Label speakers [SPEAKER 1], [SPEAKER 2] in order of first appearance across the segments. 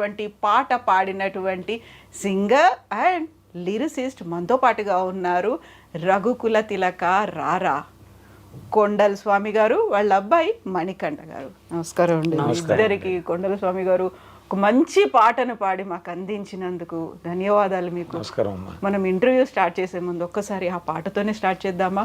[SPEAKER 1] వంటి పాట పాడినటువంటి సింగర్ అండ్ లిరిసిస్ట్ మనతో పాటుగా ఉన్నారు రఘుకుల తిలక రారా. కొండల స్వామి గారు వాళ్ళ అబ్బాయి మణికంఠ గారు. నమస్కారం అండి. ఇద్దరికి కొండల స్వామి గారు ఒక మంచి పాటను పాడి మాకు అందించినందుకు ధన్యవాదాలు మీకు.
[SPEAKER 2] నమస్కారం అమ్మా.
[SPEAKER 1] మనం ఇంటర్వ్యూ స్టార్ట్ చేసే ముందు ఒక్కసారి ఆ పాటతోనే స్టార్ట్ చేద్దామా?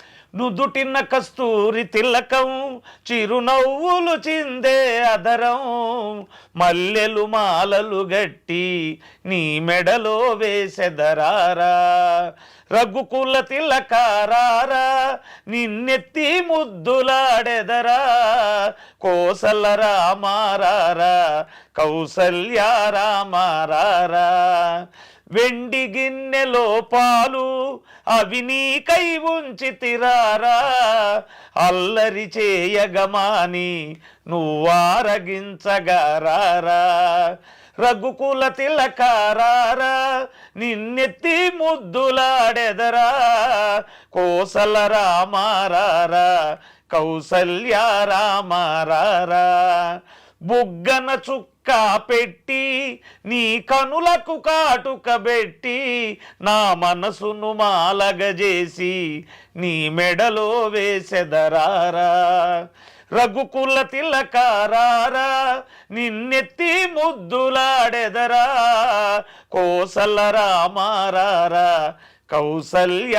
[SPEAKER 2] నుదుటిన కస్తూరి తిలకం చిరునవ్వులు చిందే అదరం. మల్లెలు మాలలు గట్టి నీ మెడలో వేసెదరారా. రఘుకుల తిలకారారా నిన్నెత్తి ముద్దులాడెదరా. కోసల రామారారా కౌసల్య వెండి గిన్నెలో పాలు అవి నీకై ఉంచి తిరారా అల్లరి చేయగమాని నువ్వారగించగారారా. రఘుకుల తిలకారారా నిన్నెత్తి ముద్దులాడెదరా. కోసల రామారారా కౌసల్యారామారారా బుగ్గన చుక్క పెట్టి నీ కనులకు కాటుక పెట్టి నా మనసును మాలగజేసి నీ మెడలో వేసెదరారా. రఘుకుల తిలకారారా నిన్నెత్తి ముద్దులాడెదరా. కోసల రామారారా కౌసల్య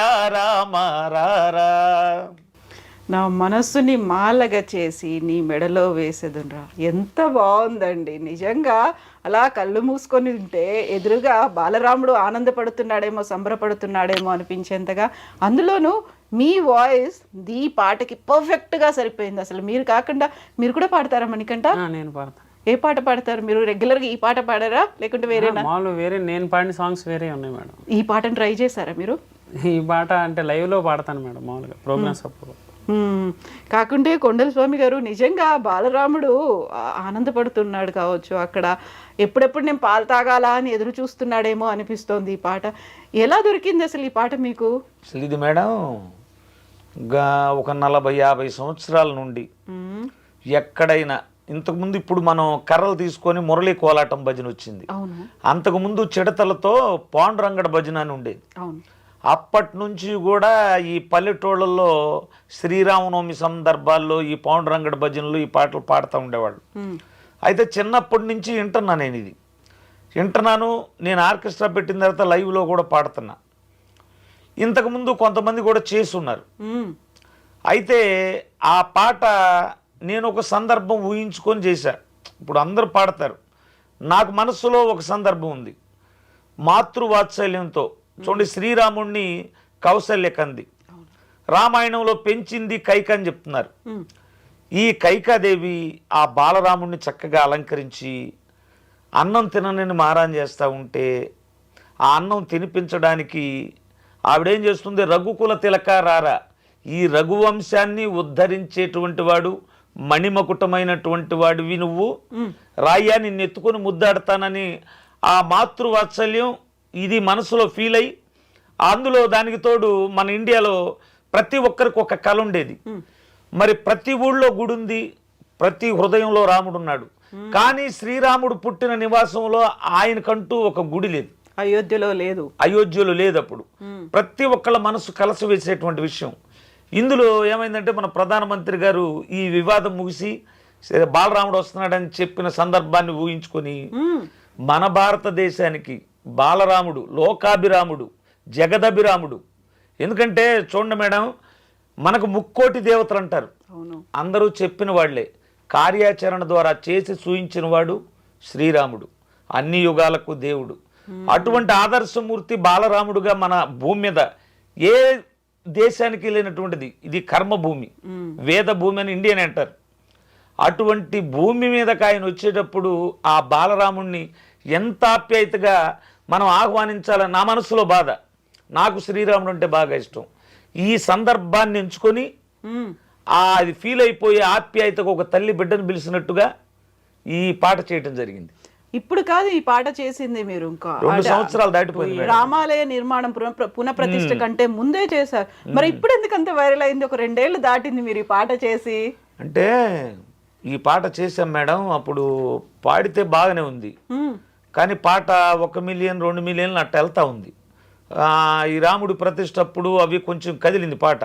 [SPEAKER 1] నా మనస్సుని మాలగా చేసి నీ మెడలో వేసేదునరా. ఎంత బాగుందండి నిజంగా అలా కళ్ళు మూసుకొని ఉంటే ఎదురుగా బాలరాముడు ఆనందపడుతున్నాడేమో సంబరపడుతున్నాడేమో అనిపించేంతగా అందులోనూ మీ వాయిస్ ఈ పాటకి పర్ఫెక్ట్గా సరిపోయింది. అసలు మీరు కాకుండా మీరు కూడా పాడతారా మణికంట
[SPEAKER 3] నేను పాడతాను
[SPEAKER 1] ఏ పాట పాడతారు? మీరు రెగ్యులర్గా ఈ పాట పాడారా? లేకుంటే
[SPEAKER 3] మామూలు వేరే నేను పాడిన సాంగ్స్ వేరే ఉన్నాయి మేడం.
[SPEAKER 1] ఈ పాటను ట్రై చేశారా మీరు?
[SPEAKER 3] ఈ పాట అంటే లైవ్లో పాడతాను మేడం మామూలుగా ప్రోగ్రామ్స్ అప్పుడు.
[SPEAKER 1] కాకుంటే కొండల స్వామి గారు నిజంగా బాలరాముడు ఆనందపడుతున్నాడు కావచ్చు. అక్కడ ఎప్పుడెప్పుడు నేను పాలు తాగాలా అని ఎదురు చూస్తున్నాడేమో అనిపిస్తోంది ఈ పాట. ఎలా దొరికింది అసలు ఈ పాట మీకు?
[SPEAKER 2] అసలు ఇది మేడం గా ఒక నలభై యాభై సంవత్సరాల నుండి. ఎక్కడైనా ఇంతకుముందు ఇప్పుడు మనం కర్రలు తీసుకొని మురళీ కోలాటం భజన వచ్చింది. అంతకుముందు చిడతలతో పాండురంగడ భజన అని ఉండేది.
[SPEAKER 1] అవును.
[SPEAKER 2] అప్పటి నుంచి కూడా ఈ పల్లెటూళ్ళల్లో శ్రీరామనవమి సందర్భాల్లో ఈ పాండురంగడ భజనలు ఈ పాటలు పాడుతూ ఉండేవాళ్ళు. అయితే చిన్నప్పటి నుంచి వింటున్నా నేను ఇది. వింటున్నాను నేను ఆర్కెస్ట్రా పెట్టిన తర్వాత లైవ్లో కూడా పాడుతున్నా. ఇంతకుముందు కొంతమంది కూడా చేసి ఉన్నారు
[SPEAKER 1] మ్మ్.
[SPEAKER 2] అయితే ఆ పాట నేను ఒక సందర్భం ఊహించుకొని చేశా. ఇప్పుడు అందరూ పాడతారు. నాకు మనసులో ఒక సందర్భం ఉంది. మాతృవాత్సల్యంతో చూడండి శ్రీరాముణ్ణి కౌసల్య కంది. రామాయణంలో పెంచింది కైక అని చెప్తున్నారు. ఈ కైకాదేవి ఆ బాలరాముణ్ణి చక్కగా అలంకరించి అన్నం తినని మారాన్ చేస్తూ ఉంటే ఆ అన్నం తినిపించడానికి ఆవిడేం చేస్తుంది? రఘుకుల తిలక రారా ఈ రఘువంశాన్ని ఉద్ధరించేటువంటి వాడు మణిమకుటమైనటువంటి వాడివి నువ్వు. రాయ్యా నిన్ను ఎత్తుకొని ముద్దాడతానని ఆ మాతృవాత్సల్యం ఇది మనసులో ఫీల్ అయ్యి అందులో దానికి తోడు మన ఇండియాలో ప్రతి ఒక్కరికి ఒక కళ ఉండేది. మరి ప్రతి ఊళ్ళో గుడి ఉంది ప్రతి హృదయంలో రాముడు ఉన్నాడు. కానీ శ్రీరాముడు పుట్టిన నివాసంలో ఆయనకంటూ ఒక గుడి లేదు.
[SPEAKER 1] అయోధ్యలో లేదు.
[SPEAKER 2] అయోధ్యలో లేదు అప్పుడు. ప్రతి ఒక్కళ్ళ మనసు కలస వేసేటువంటి విషయం. ఇందులో ఏమైందంటే మన ప్రధానమంత్రి గారు ఈ వివాదం ముగిసి బాలరాముడు వస్తున్నాడని చెప్పిన సందర్భాన్ని ఊహించుకొని. మన భారతదేశానికి బాలరాముడు లోకాభిరాముడు జగదభిరాముడు. ఎందుకంటే చూడండి మేడం మనకు ముక్కోటి దేవతలు అంటారు అందరూ చెప్పిన వాళ్ళే. కార్యాచరణ ద్వారా చేసి చూయించిన వాడు శ్రీరాముడు. అన్ని యుగాలకు దేవుడు. అటువంటి ఆదర్శమూర్తి బాలరాముడుగా మన భూమి మీద ఏ దేశానికి లేనటువంటిది ఇది కర్మభూమి. వేద భూమి అని ఇండియన్ అంటారు. అటువంటి భూమి మీదకి ఆయన వచ్చేటప్పుడు ఆ బాలరాముణ్ణి ఎంత ఆప్యాయతగా మనం ఆహ్వానించాలని నా మనసులో బాధ. నాకు శ్రీరాముడు అంటే బాగా ఇష్టం. ఈ సందర్భాన్ని ఎంచుకొని అది ఫీల్ అయిపోయి ఆప్యాయతకు ఒక తల్లి బిడ్డను పిలిచినట్టుగా ఈ పాట చేయటం జరిగింది.
[SPEAKER 1] ఇప్పుడు కాదు ఈ పాట చేసింది మీరు ఇంకా
[SPEAKER 2] రెండు సంవత్సరాలు దాటిపోయింది.
[SPEAKER 1] రామాలయ నిర్మాణం పునః పునఃప్రతిష్ఠ కంటే ముందే చేశారు. మరి ఇప్పుడు ఎందుకు అంత వైరల్ అయింది? ఒక రెండేళ్ళు దాటింది మీరు ఈ పాట చేసి.
[SPEAKER 2] అంటే ఈ పాట చేసాం మేడం అప్పుడు పాడితే బాగానే ఉంది. కానీ పాట ఒక మిలియన్ రెండు మిలియన్లు అట్ట వెళ్తా ఉంది. ఈ రాముడి ప్రతిష్ట అప్పుడు అవి కొంచెం కదిలింది పాట.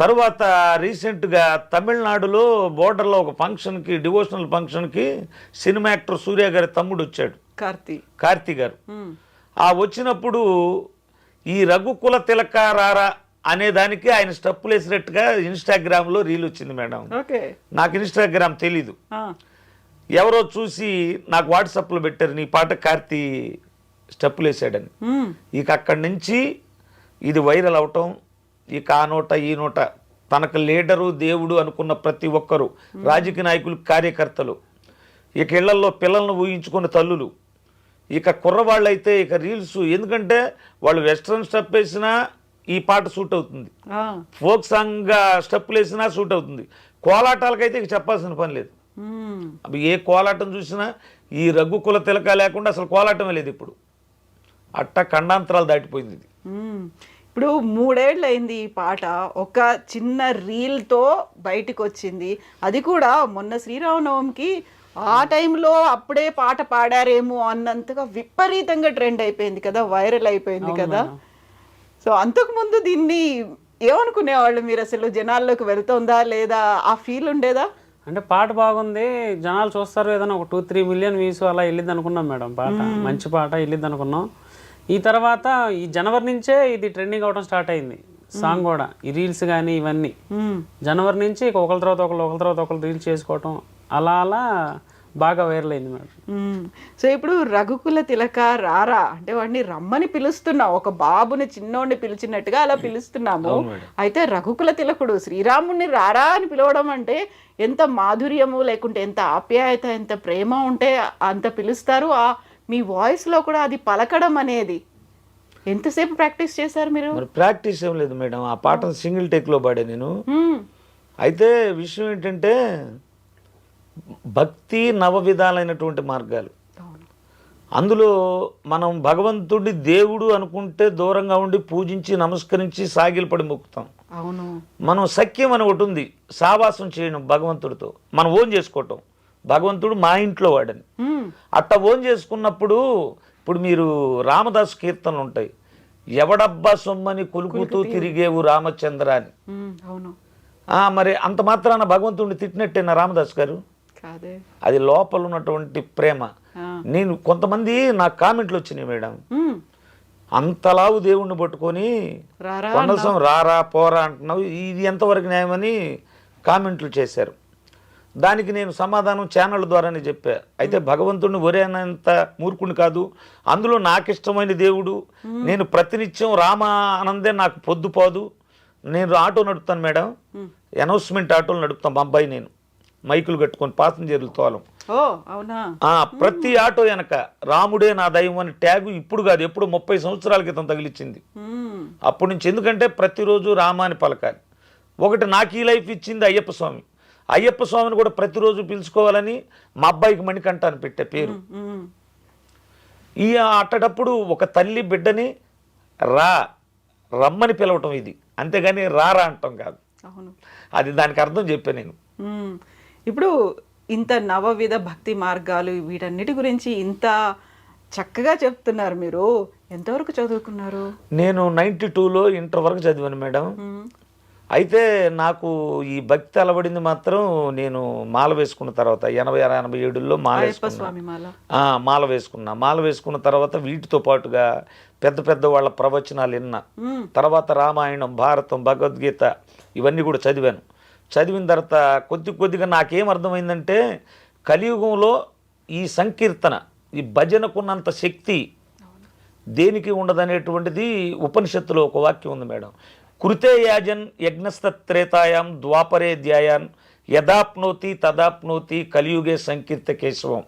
[SPEAKER 2] తరువాత రీసెంట్గా తమిళనాడులో బోర్డర్లో ఒక ఫంక్షన్కి డివోషనల్ ఫంక్షన్కి సినిమా యాక్టర్ సూర్య గారి తమ్ముడు వచ్చాడు.
[SPEAKER 1] కార్తీ.
[SPEAKER 2] కార్తీ గారు. ఆ వచ్చినప్పుడు ఈ రఘుకుల తిలక రారా అనే దానికి ఆయన స్టెప్పులు వేసినట్టుగా ఇన్స్టాగ్రామ్లో రీల్ వచ్చింది మేడం.
[SPEAKER 1] ఓకే.
[SPEAKER 2] నాకు ఇన్స్టాగ్రామ్ తెలీదు. ఎవరో చూసి నాకు వాట్సాప్లో పెట్టారు నీ పాట కార్తీ స్టెప్పులు వేసాడని. ఇక అక్కడి నుంచి ఇది వైరల్ అవటం ఇక ఆ నోట ఈ నోట తనకు లీడరు దేవుడు అనుకున్న ప్రతి ఒక్కరు రాజకీయ నాయకులు కార్యకర్తలు ఇక ఇళ్ళల్లో పిల్లలను ఊహించుకున్న తల్లులు ఇక కుర్రవాళ్ళైతే ఇక రీల్స్ ఎందుకంటే వాళ్ళు వెస్ట్రన్ స్టెప్ వేసినా ఈ పాట సూట్ అవుతుంది. ఫోక్ సాంగ్ స్టెప్పులు వేసినా సూట్ అవుతుంది కోలాటాలకైతే ఇక చెప్పాల్సిన పని లేదు. అవి ఏ కోలాటం చూసినా ఈ రఘుకుల తిలక లేకుండా అసలు కోలాటమే లేదు ఇప్పుడు. అట్ట ఖండాంతరాలు దాటిపోయింది ఇది.
[SPEAKER 1] ఇప్పుడు మూడేళ్ళు అయింది ఈ పాట. ఒక చిన్న రీల్తో బయటికి వచ్చింది అది కూడా మొన్న శ్రీరామనవమికి ఆ టైంలో అప్పుడే పాట పాడారేమో అన్నంతగా విపరీతంగా ట్రెండ్ అయిపోయింది కదా వైరల్ అయిపోయింది కదా. సో అంతకు ముందు దీన్ని ఏమనుకునేవాళ్ళు మీరు? అసలు జనాల్లోకి వెళ్తుందా లేదా? ఆ ఫీల్ ఉండేదా?
[SPEAKER 3] అంటే పాట బాగుంది జనాలు చూస్తారు ఏదైనా ఒక టూ త్రీ మిలియన్ వ్యూస్ అలా వెళ్ళింది అనుకున్నాం మేడం పాట. మంచి పాట వెళ్ళింది అనుకున్నాం. ఈ తర్వాత ఈ జనవరి నుంచే ఇది ట్రెండింగ్ అవడం స్టార్ట్ అయింది. సాంగ్ కూడా ఈ రీల్స్ కానీ ఇవన్నీ. జనవరి నుంచి ఒకరి తర్వాత ఒకరు ఒకరి తర్వాత ఒకరు రీల్స్ చేసుకోవటం. అలా అలా బాగా వైరల్ అయింది మేడం.
[SPEAKER 1] సో ఇప్పుడు రఘుకుల తిలక రారా అంటే వాడిని రమ్మని పిలుస్తున్నాం ఒక బాబుని చిన్నోడిని పిలిచినట్టుగా అలా పిలుస్తున్నాము. అయితే రఘుకుల తిలకుడు శ్రీరాముడిని రారా అని పిలవడం అంటే ఎంత మాధుర్యము లేకుంటే ఎంత ఆప్యాయత ఎంత ప్రేమ ఉంటే అంత పిలుస్తారు. ఆ మీ voice లో కూడా అది పలకడం అనేది. ఎంతసేపు ప్రాక్టీస్ చేశారు మీరు?
[SPEAKER 2] ప్రాక్టీస్ ఏం లేదు మేడం. ఆ పాట సింగిల్ టేక్లో పాడా నేను. అయితే విషయం ఏంటంటే భక్తి నవ విధాలైనటువంటి మార్గాలు. అందులో మనం భగవంతుడి దేవుడు అనుకుంటే దూరంగా ఉండి పూజించి నమస్కరించి సాగిలపడి మొక్కుతాం.
[SPEAKER 1] అవును.
[SPEAKER 2] మనం సఖ్యం అని ఒకటి ఉంది. సావాసం చేయడం భగవంతుడితో. మనం ఓన్ చేసుకోవటం. భగవంతుడు మా ఇంట్లో వాడని. అట్ట ఓన్ చేసుకున్నప్పుడు ఇప్పుడు మీరు రామదాసు కీర్తనలు ఉంటాయి. ఎవడబ్బా సొమ్మని కొలుకుతూ తిరిగేవు రామచంద్ర అని. మరి అంత మాత్రాన భగవంతుడిని తిట్టినట్టేనా రామదాస్ గారు? అది లోపల ఉన్నటువంటి ప్రేమ. నేను కొంతమంది నాకు కామెంట్లు వచ్చినాయి మేడం. అంతలావు దేవుణ్ణి పట్టుకొని కొండసం రారా పోరా అంటున్నావు. ఇది ఎంతవరకు న్యాయమని కామెంట్లు చేశారు. దానికి నేను సమాధానం ఛానల్ ద్వారానే చెప్పా. అయితే భగవంతుడిని ఒరే అన్నంత మూర్ఖుని కాదు. అందులో నాకు ఇష్టమైన దేవుడు నేను ప్రతినిత్యం రామ ఆనందే నాకు పొద్దుపోదు. నేను ఆటో నడుపుతాను మేడం. అనౌన్స్మెంట్ ఆటోలు నడుపుతాం మా అబ్బాయి నేను. మైకులు కట్టుకొని పాసింజర్లు తోలం. ప్రతి ఆటో వెనక రాముడే నా దైవం అని ట్యాగు ఇప్పుడు కాదు ఎప్పుడు ముప్పై సంవత్సరాల క్రితం తగిలిచ్చింది. అప్పటి నుంచి ఎందుకంటే ప్రతిరోజు రామాని పలకాలి. ఒకటి నాకు ఈ లైఫ్ ఇచ్చింది అయ్యప్ప స్వామి. అయ్యప్ప స్వామిని కూడా ప్రతిరోజు పిలుచుకోవాలని మా అబ్బాయికి మణికంఠ అని పెట్టే పేరు. ఈ అట్టటప్పుడు ఒక తల్లి బిడ్డని రా రమ్మని పిలవటం ఇది. అంతేగాని రారా అంటాం కాదు.
[SPEAKER 1] అవును.
[SPEAKER 2] అది దానికి అర్థం చెప్పాను నేను.
[SPEAKER 1] ఇప్పుడు ఇంత నవవిధ భక్తి మార్గాలు వీటన్నిటి గురించి ఇంత చక్కగా చెప్తున్నారు మీరు. ఎంతవరకు చదువుకున్నారు?
[SPEAKER 2] నేను నైంటీ టూలో ఇంటర్ వరకు చదివాను మేడం. అయితే నాకు ఈ భక్తి అలవడింది మాత్రం నేను మాల వేసుకున్న తర్వాత ఎనభై ఆరు ఎనభై ఏడులో మాల వేసుకున్నా.
[SPEAKER 1] మాల.
[SPEAKER 2] వేసుకున్నా. మాల వేసుకున్న తర్వాత వీటితో పాటుగా పెద్ద పెద్ద వాళ్ళ ప్రవచనాలు విన్నా. తర్వాత రామాయణం భారతం భగవద్గీత ఇవన్నీ కూడా చదివాను. చదివిన తర్వాత కొద్ది కొద్దిగా నాకేం అర్థమైందంటే కలియుగంలో ఈ సంకీర్తన ఈ భజనకున్నంత శక్తి దేనికి ఉండదనేటువంటిది ఉపనిషత్తులో ఒక వాక్యం ఉంది మేడం. కృతే యాజన్ యజ్ఞస్తత్రేతాయాం ద్వాపరే ధ్యాయాన్ యదాప్నోతి తదాప్నోతి కలియుగే సంకీర్త కేశవం.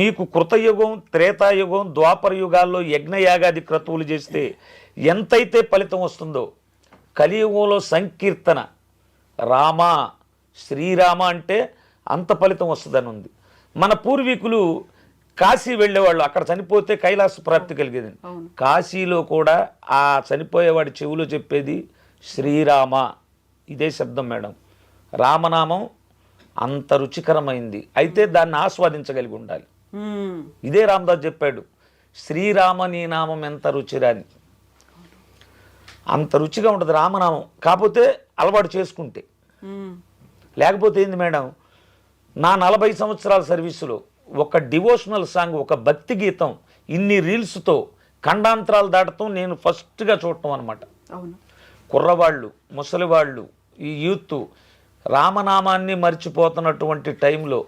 [SPEAKER 2] నీకు కృతయుగం త్రేతాయుగం ద్వాపర యుగాల్లో యజ్ఞయాగాది క్రతువులు చేస్తే ఎంతైతే ఫలితం వస్తుందో కలియుగంలో సంకీర్తన రామ శ్రీరామ అంటే అంత ఫలితం వస్తుందని ఉంది మన పూర్వీకులు కాశీ వెళ్ళేవాళ్ళు అక్కడ చనిపోతే కైలాస ప్రాప్తి కలిగేది
[SPEAKER 1] అవును.
[SPEAKER 2] కాశీలో కూడా ఆ చనిపోయేవాడి చెవులో చెప్పేది శ్రీరామ. ఇదే శబ్దం మేడం. రామనామం అంత రుచికరమైంది. అయితే దాన్ని ఆస్వాదించగలిగి ఉండాలి. ఇదే రామదాస్ చెప్పాడు శ్రీరామ నీ నామం ఎంత రుచిరాని అంత రుచిగా ఉంటుంది రామనామం. కాకపోతే అలవాటు చేసుకుంటే. లేకపోతే ఏంది మేడం నా నలభై సంవత్సరాల సర్వీసులో ఒక డివోషనల్ సాంగ్ ఒక భక్తి గీతం ఇన్ని రీల్స్తో ఖండాంతరాలు దాటతం నేను ఫస్ట్గా చూడటం అనమాట కుర్రవాళ్ళు ముసలివాళ్ళు ఈ యూత్ రామనామాన్ని మర్చిపోతున్నటువంటి టైంలో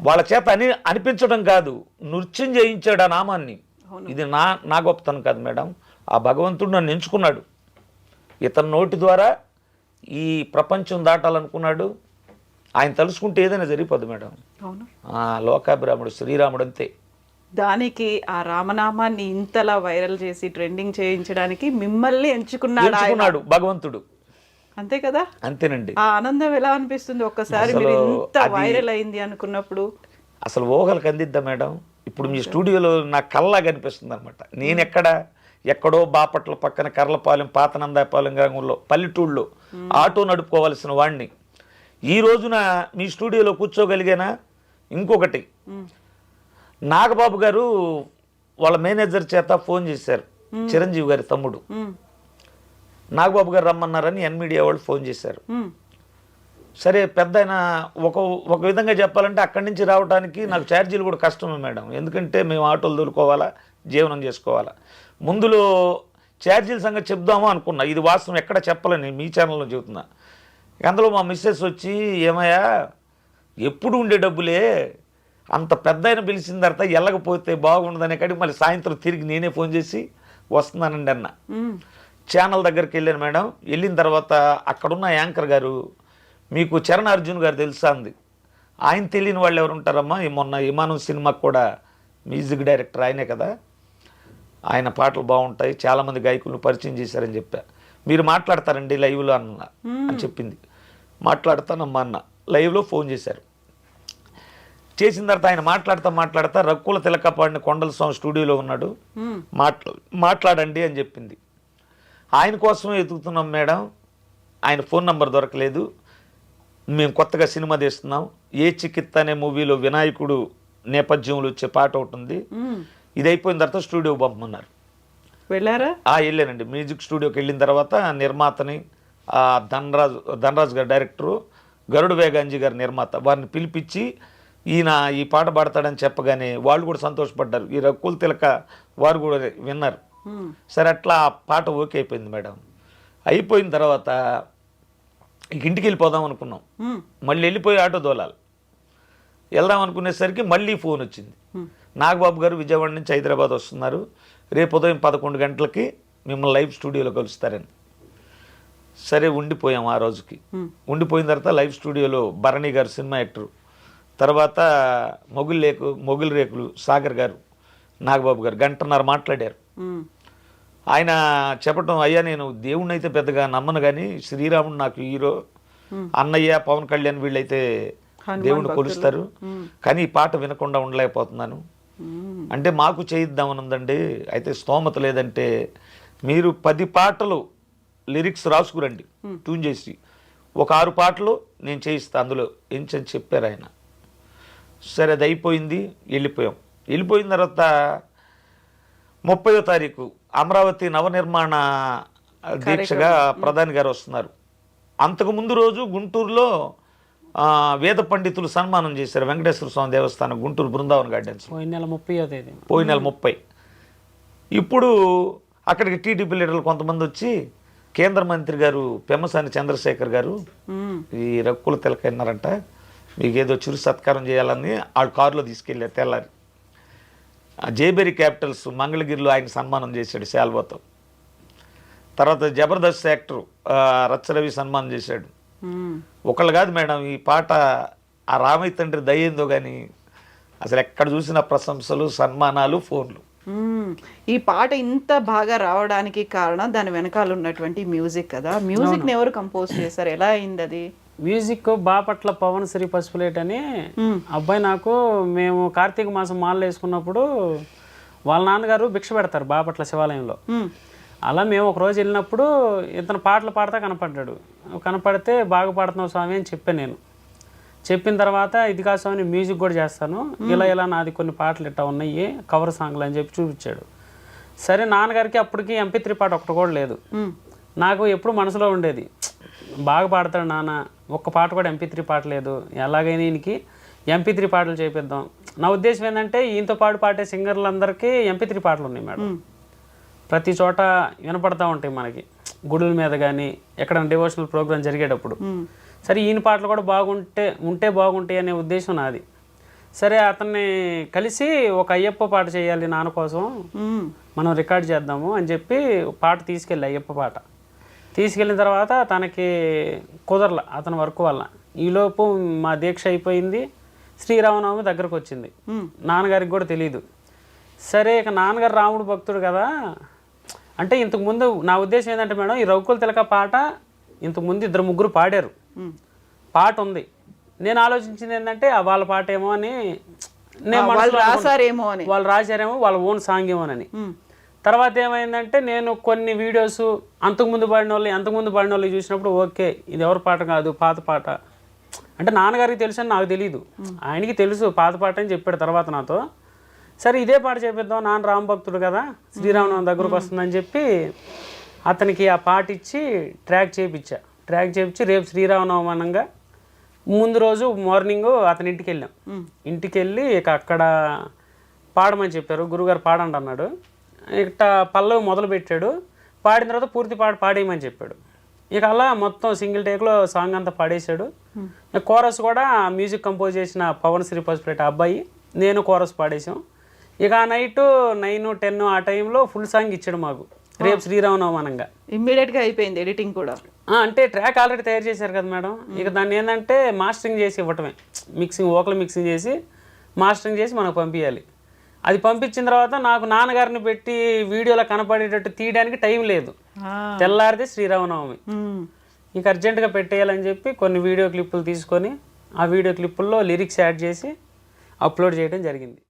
[SPEAKER 2] వాళ్ళ చేత అని అనిపించడం కాదు నృత్యం చేయించాడు ఆ నామాన్ని. ఇది నా నా గొప్పతనం కాదు మేడం. ఆ భగవంతుడు నన్ను ఎంచుకున్నాడు. ఇతని నోటి ద్వారా ఈ ప్రపంచం దాటాలనుకున్నాడు. ఆయన తలుసుకుంటే ఏదైనా జరిగిపోదు మేడం.
[SPEAKER 1] అవును.
[SPEAKER 2] ఆ లోకాభిరాముడు శ్రీరాముడు అంతే
[SPEAKER 1] దానికి ఆ రామనామాన్ని ఇంతలా వైరల్ చేసి ట్రెండింగ్ చేయించడానికి మిమ్మల్ని ఎంచుకున్నాడు
[SPEAKER 2] భగవంతుడు.
[SPEAKER 1] అంతే కదా?
[SPEAKER 2] అంతేనండి.
[SPEAKER 1] ఆ ఆనందం ఎలా అనిపిస్తుంది? ఒక్కసారి మీరు ఇంత వైరల్ అయింది అనుకున్నప్పుడు.
[SPEAKER 2] అసలు ఊహలకు అందిద్దా మేడం? ఇప్పుడు మీ స్టూడియోలో నా కల్లా కనిపిస్తుంది అనమాట నేను ఎక్కడ ఎక్కడో బాపట్ల పక్కన కర్లపాలెం పాతనందాపాలెం గ్రామంలో పల్లెటూళ్ళలో ఆటో నడుపుకోవాల్సిన వాడిని ఈ రోజున మీ స్టూడియోలో కూర్చోగలిగానా? ఇంకొకటి. నాగబాబు గారు వాళ్ళ మేనేజర్ చేత ఫోన్ చేశారు. చిరంజీవి గారి తమ్ముడు.
[SPEAKER 1] మ్మ్.
[SPEAKER 2] నాగబాబు గారు రమ్మన్నారని ఎన్ మీడియా వాళ్ళు ఫోన్ చేశారు. సరే పెద్ద ఆయన ఒక ఒక విధంగా చెప్పాలంటే అక్కడి నుంచి రావడానికి నాకు ఛార్జీలు కూడా కష్టమే మేడం. ఎందుకంటే మేము ఆటోలు దొరుకోవాలా? జీవనం చేసుకోవాలా. ముందులో ఛార్జీల సంగతి చెప్దాము అనుకున్నా. ఇది వాస్తవం ఎక్కడ చెప్పలేని మీ ఛానల్లో చెబుతున్నా. అందులో మా మిస్సెస్ వచ్చి ఏమయ్యా ఎప్పుడు ఉండే డబ్బులే? అంత పెద్ద ఆయన పిలిచిన తర్వాత వెళ్ళకపోతే బాగుండదనే కాడికి మళ్ళీ సాయంత్రం తిరిగి నేనే ఫోన్ చేసి వస్తున్నానండి అన్న. ఛానల్ దగ్గరికి వెళ్ళాను మేడం. వెళ్ళిన తర్వాత అక్కడున్న యాంకర్ గారు మీకు చరణ్ అర్జున్ గారు తెలుసా? అంది. ఆయన తెలియని వాళ్ళు ఎవరు ఉంటారమ్మా? ఈ మొన్న విమానం సినిమాకి కూడా మ్యూజిక్ డైరెక్టర్ ఆయనే కదా. ఆయన పాటలు బాగుంటాయి చాలామంది గాయకులను పరిచయం చేశారని చెప్పా. మీరు మాట్లాడతారండి లైవ్లో అన్న అని చెప్పింది. మాట్లాడతానమ్మా అన్న. లైవ్లో ఫోన్ చేశారు. చేసిన తర్వాత ఆయన మాట్లాడతా మాట్లాడతా రక్కుల తిలకపాడిన కొండల స్వామి స్టూడియోలో ఉన్నాడు. మాట్లా మాట్లాడండి అని చెప్పింది. ఆయన కోసమే ఎదుగుతున్నాం మేడం. ఆయన ఫోన్ నంబర్ దొరకలేదు. మేము కొత్తగా సినిమా తీస్తున్నాం. ఏ చికిత్త అనే మూవీలో వినాయకుడు నేపథ్యంలో వచ్చే పాట ఒకటి ఉంది. ఇది అయిపోయిన తర్వాత స్టూడియో పంపమన్నారు.
[SPEAKER 1] వెళ్ళారా?
[SPEAKER 2] ఆ వెళ్ళానండి. మ్యూజిక్ స్టూడియోకి వెళ్ళిన తర్వాత నిర్మాతని ఆ ధనరాజ్ ధనరాజ్ గారు డైరెక్టరు గరుడు వేగాంజీ గారి నిర్మాత వారిని పిలిపించి ఈయన ఈ పాట పాడతాడని చెప్పగానే వాళ్ళు కూడా సంతోషపడ్డారు. ఈ రకుల్ తిలక వారు కూడా విన్నారు. సరే అట్లా ఆ పాట ఓకే అయిపోయింది మేడం. అయిపోయిన తర్వాత ఇంటికి వెళ్ళిపోదాం అనుకున్నాం. మళ్ళీ వెళ్ళిపోయి ఆటో దోలాలి. వెళ్దాం అనుకునేసరికి మళ్ళీ ఫోన్ వచ్చింది. నాగబాబు గారు విజయవాడ నుంచి హైదరాబాద్ వస్తున్నారు. రేపు ఉదయం పదకొండు గంటలకి మిమ్మల్ని లైవ్ స్టూడియోలో కలుస్తారని. సరే ఉండిపోయాం ఆ రోజుకి. ఉండిపోయిన తర్వాత లైవ్ స్టూడియోలో భరణి గారు సినిమా యాక్టర్. తర్వాత మొగుల్ రేకు మొగుల్ రేకులు సాగర్ గారు నాగబాబు గారు గంటన్నర మాట్లాడారు. ఆయన చెప్పటం అయ్యా నేను దేవుణ్ణి అయితే పెద్దగా నమ్మను కానీ శ్రీరాముడు నాకు హీరో అన్నయ్య పవన్ కళ్యాణ్ వీళ్ళైతే దేవుణ్ణి. కొలుస్తారు. కానీ ఈ పాట వినకుండా ఉండలేకపోతున్నాను. అంటే మాకు చేయిద్దామని ఉందండి అయితే స్తోమత లేదంటే మీరు పది పాటలు లిరిక్స్ రాసుకురండి. ట్యూన్ చేసి. ఒక ఆరు పాటలు నేను చేయిస్తా అందులో. ఎంచని చెప్పారు ఆయన. సరే అది అయిపోయింది వెళ్ళిపోయాం. వెళ్ళిపోయిన తర్వాత ముప్పయో తారీఖు అమరావతి నవనిర్మాణ దీక్షగా ప్రధాని గారు వస్తున్నారు. అంతకు ముందు రోజు గుంటూరులో వేద పండితులు సన్మానం చేశారు వెంకటేశ్వర స్వామి దేవస్థానం గుంటూరు బృందావన్ గార్డెన్స్
[SPEAKER 3] పోయిన నెల ముప్పయో తేదీ.
[SPEAKER 2] పోయిన నెల ముప్పై. ఇప్పుడు అక్కడికి టీడీపీ లీడర్లు కొంతమంది వచ్చి కేంద్ర మంత్రి గారు పెమ్మసాని చంద్రశేఖర్ గారు. ఈ రక్కుల తిలకన్నారంట మీకు ఏదో చిరు సత్కారం చేయాలని వాళ్ళ కారులో తీసుకెళ్ళారు తెల్లారి. జేబెరీ క్యాపిటల్స్ మంగళగిరిలో ఆయన సన్మానం చేశాడు శాల్వాతో. తర్వాత జబర్దస్త్ యాక్టర్ రచ్చరవి సన్మానం చేశాడు. ఒకళ్ళు కాదు మేడం ఈ పాట ఆ రామయ్య తండ్రి దయ్యేందో కానీ అసలు ఎక్కడ చూసిన ప్రశంసలు సన్మానాలు ఫోన్లు.
[SPEAKER 1] ఈ పాట ఇంత బాగా రావడానికి కారణం దాని వెనకాల ఉన్నటువంటి మ్యూజిక్ కదా. మ్యూజిక్ని ఎవరు కంపోజ్ చేశారు? ఎలా అయింది అది?
[SPEAKER 3] మ్యూజిక్ బాపట్ల పవన్ శ్రీ పసుపులేట్ అని అబ్బాయి నాకు మేము కార్తీక మాసం మాలలు వేసుకున్నప్పుడు వాళ్ళ నాన్నగారు భిక్ష పెడతారు బాపట్ల శివాలయంలో. అలా మేము ఒక రోజు వెళ్ళినప్పుడు ఇతను పాటలు పాడతా కనపడ్డాడు. కనపడితే బాగా పాడుతున్నావు స్వామి అని చెప్పాను నేను. చెప్పిన తర్వాత ఇది కాదు స్వామి మ్యూజిక్ కూడా చేస్తాను. ఇలా ఇలా నాది కొన్ని పాటలు ఇట్టా ఉన్నాయి కవర్ సాంగ్లు అని చెప్పి చూపించాడు. సరే నాన్నగారికి అప్పటికి ఎంపీ త్రీ పాట ఒకటి కూడా లేదు. నాకు ఎప్పుడు మనసులో ఉండేది బాగా పాడతాడు నాన్న ఒక్క పాట కూడా ఎంపీ త్రీ పాట లేదు ఎలాగైనా ఈయనకి ఎంపీ త్రీ పాటలు చేపిద్దాం. నా ఉద్దేశం ఏంటంటే ఈయనతో పాటు పాడే సింగర్లందరికీ ఎంపీ త్రీ పాటలు ఉన్నాయి మేడం. ప్రతి చోట వినపడతా ఉంటాయి మనకి. గుడుల మీద కానీ ఎక్కడైనా డివోషనల్ ప్రోగ్రామ్ జరిగేటప్పుడు. సరే ఈయన పాటలు కూడా బాగుంటే ఉంటే బాగుంటాయి అనే ఉద్దేశం నాది. సరే అతన్ని కలిసి ఒక అయ్యప్ప పాట చేయాలి నాన్న కోసం. మనం రికార్డ్ చేద్దాము అని చెప్పి పాట తీసుకెళ్ళి అయ్యప్ప పాట. తీసుకెళ్ళిన తర్వాత తనకి కుదరల అతని వర్క్ వల్ల. ఈలోపు మా దీక్ష అయిపోయింది. శ్రీరామనవమి దగ్గరకు వచ్చింది. నాన్నగారికి కూడా తెలియదు సరే ఇక నాన్నగారు రాముడు భక్తుడు కదా అంటే ఇంతకు ముందు నా ఉద్దేశం ఏంటంటే మేడం ఈ రఘుకుల తిలక పాట ఇంతకు ముందు ఇద్దరు ముగ్గురు పాడారు. పాట ఉంది. నేను ఆలోచించింది ఏంటంటే ఆ వాళ్ళ పాట ఏమో అని నేను.
[SPEAKER 1] రాసారేమో అని.
[SPEAKER 3] వాళ్ళు రాశారేమో వాళ్ళ ఓన్ సాంగ్ ఏమోనని. తర్వాత ఏమైందంటే నేను కొన్ని వీడియోస్ అంతకుముందు పాడిన వాళ్ళు అంతకుముందు పాడిన వాళ్ళు చూసినప్పుడు ఓకే ఇది ఎవరి పాట కాదు పాత పాట. అంటే నాన్నగారికి తెలుసు అని నాకు తెలియదు ఆయనకి తెలుసు పాత పాట అని చెప్పాడు తర్వాత నాతో. సరే ఇదే పాట చేపిద్దాం నాన్న రామ భక్తుడు కదా శ్రీరామనవమి దగ్గరకు వస్తుందని చెప్పి అతనికి ఆ పాట ఇచ్చి ట్రాక్ చేయించా ట్రాక్ చేయించి రేపు శ్రీరామనవమి అనగా ముందు రోజు మార్నింగ్ అతని ఇంటికి వెళ్ళాం. ఇంటికి వెళ్ళి ఇక అక్కడ పాడమని చెప్పారు. గురుగారు పాడండి అన్నాడు. ఇక పల్లవి మొదలు పెట్టాడు పాడిన తర్వాత పూర్తి పాట పాడేయమని చెప్పాడు. ఇక అలా మొత్తం సింగిల్ టేక్లో సాంగ్ అంతా పాడేశాడు. కోరస్ కూడా మ్యూజిక్ కంపోజ్ చేసిన పవన్ శ్రీ పసుపులేట అబ్బాయి. నేను కోరస్ పాడేశాం. ఇక ఆ నైట్ నైన్ టెన్ ఆ టైంలో ఫుల్ సాంగ్ ఇచ్చాడు మాకు. రేపు శ్రీరామనవమి అనంగా
[SPEAKER 1] ఇమ్మీడియట్గా అయిపోయింది ఎడిటింగ్ కూడా.
[SPEAKER 3] అంటే ట్రాక్ ఆల్రెడీ తయారు చేశారు కదా మేడం. ఇక దాన్ని ఏంటంటే మాస్టరింగ్ చేసి ఇవ్వటమే. మిక్సింగ్ ఓకల్ మిక్సింగ్ చేసి మాస్టరింగ్ చేసి మనకు పంపించాలి అది పంపించిన తర్వాత నాకు నాన్నగారిని పెట్టి వీడియోలో కనపడేటట్టు తీయడానికి టైం లేదు.
[SPEAKER 1] ఆ.
[SPEAKER 3] తెల్లారితే శ్రీరామనవమి. ఇంక అర్జెంటుగా పెట్టేయాలని చెప్పి కొన్ని వీడియో క్లిప్పులు తీసుకొని ఆ వీడియో క్లిప్పుల్లో లిరిక్స్ యాడ్ చేసి అప్లోడ్ చేయడం జరిగింది.